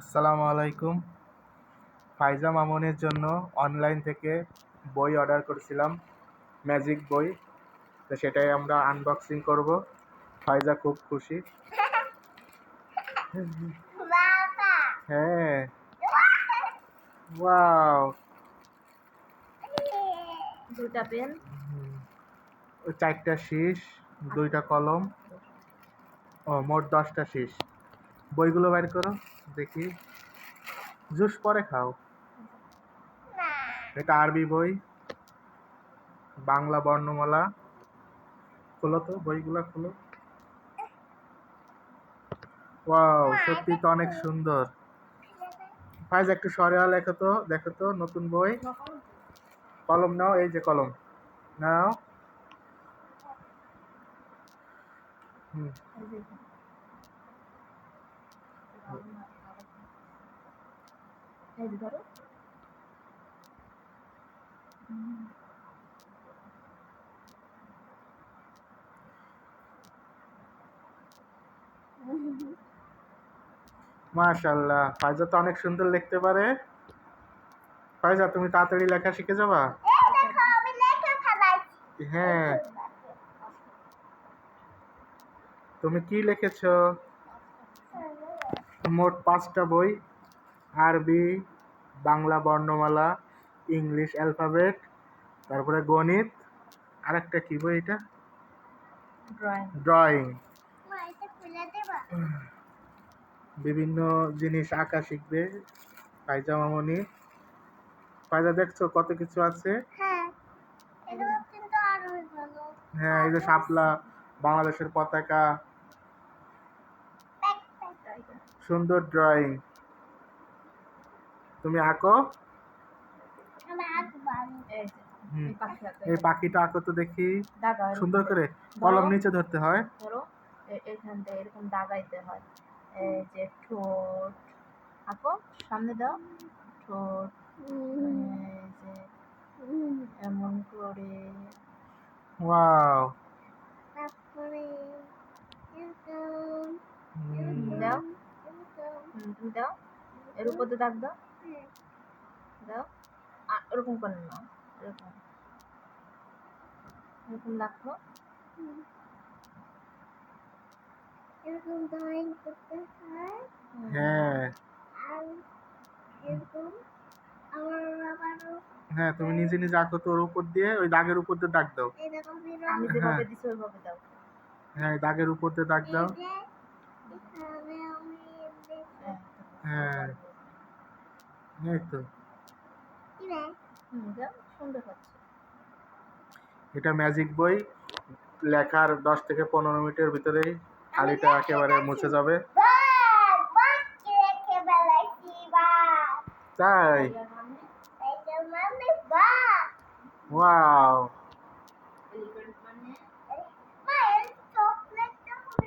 আসসালামু আলাইকুম। ফাইজা মামুনের জন্য অনলাইন থেকে বই অর্ডার করেছিলাম ম্যাজিক বই। তো সেটাই আমরা আনবক্সিং করব। ফাইজা খুব খুশি। হ্যাঁ। ওয়াও। দুটা পেন। চারটা শীষ দুইটা কলম। ও মোট দশটা শীষ। বইগুলো বাইর করো দেখি। জুস পরে খাও। এটা আরবি বই। বাংলা বর্ণমালা। খোলো তো বইগুলো খোলো। ওয়াও সত্যি তো অনেক সুন্দর। ফাইজ একটু সরেয়া লেখো তো দেখো তো নতুন বই। কলম নাও এই যে কলম। নাও। হুম। এই যে ধরো মাশাল্লাহ ফাইজা তো অনেক সুন্দর লিখতে পারে। ফাইজা তুমি তাড়াতাড়ি লেখা শিখে যাবা? হ্যাঁ। তুমি কি লিখেছো? মোট পাঁচটা বই। আরবি বাংলা বর্ণমালা ইংলিশ অ্যালফাবেট তারপরে গণিত। আরেকটা কি বই এটা? ড্রয়িং ড্রয়িং মা এটা খুলে দেবা? বিভিন্ন জিনিস আঁকা শিখবে। ফাইজা মামনি। ফাইজা দেখছ কত কিছু আছে? হ্যাঁ হ্যাঁ এই যে শাপলা বাংলাদেশের পতাকা সুন্দর ড্রয়িং তুমি আঁকো। আমি আঁকবো আমি এই পাখিটা আঁকো তো দেখি। সুন্দর করে কলম নিচে ধরতে হয়। ধরো এ- এখান থেকে এরকম দাগাইতে হয়। এই যে ঠোঁট আঁকো সামনে দাও। ঠোঁট এমন করে। ওয়াও। তারপরে এরকম। দাও। তুমি দাও। এর উপর দিয়ে দাগ দাও। হ্যাঁ দাও এরকম করে নাও এরকম। এরকম রাখো। এরকম ড্রয়িং করতে হয়। হ্যাঁ। এরকম আমার হ্যাঁ তুমি নিজে নিজে আঁকো তো ওর উপর দিয়ে ওই দাগের উপর দিয়ে দাগ দাও। আমি যেভাবে হ্যাঁ। দিছি ওইভাবে দাও। হ্যাঁ দাগের উপর দিয়ে দাগ দাও। হ্যাঁ। এই তো এটা ম্যাজিক বই লেখার দশ থেকে পনেরো মিনিটের ভিতরেই খালিটা একেবারে মুছে যাবে। বাহ, বাহ, কি লিখে ফেলেছি, বাহ। তাই। এই